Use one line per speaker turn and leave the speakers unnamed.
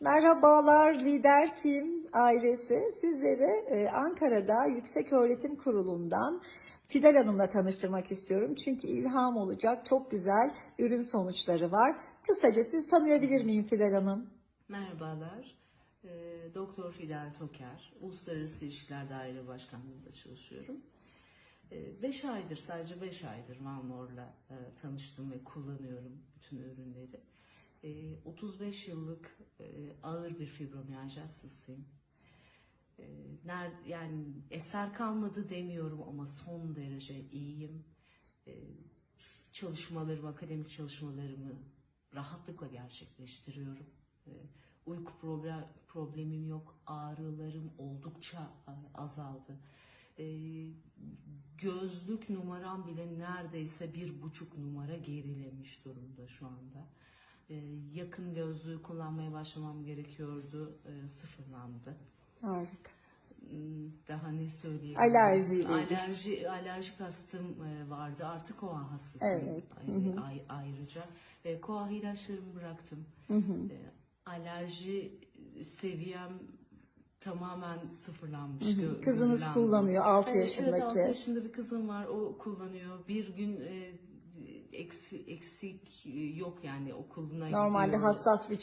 Merhabalar Lider Team ailesi. Sizleri e, Ankara'da Yüksek Öğretim Kurulu'ndan Fidel Hanım'la tanıştırmak istiyorum. Çünkü ilham olacak çok güzel ürün sonuçları var. Kısaca siz tanıyabilir miyim Fidel Hanım?
Merhabalar. Ee, Doktor Fidel Toker, Uluslararası İlişkiler Daire Başkanlığı'nda çalışıyorum. 5 aydır, sadece 5 aydır Malmor'la e, tanıştım ve kullanıyorum bütün ürünleri. E, 35 yıllık e, ağır bir fibromiyalji hastasıyım. E, ner, yani eser kalmadı demiyorum ama son derece iyiyim. E, çalışmalarımı, akademik çalışmalarımı rahatlıkla gerçekleştiriyorum. E, uyku problem, problemim yok, ağrılarım oldukça azaldı. Gözlük numaram bile neredeyse bir buçuk numara gerilemiş durumda şu anda. E, yakın gözlüğü kullanmaya başlamam gerekiyordu, e, sıfırlandı.
Harika.
Hmm, Daha ne söyleyeyim?
İlgili.
Alerji, alerjik hastım e, vardı. Artık koa hastasıyım
Evet, hı hı.
ay- ayrıca. E, koa ilaçlarımı bıraktım.
Hı hı.
Alerji seviyem tamamen sıfırlanmış.
Hı hı. Kızınız kullanıyor 6
Evet, Evet 6
yaşındaki.
yaşında bir kızım var. O kullanıyor. Bir gün e, eksi- eksik yok yani okuluna
Normalde
gidiyor.
hassas bir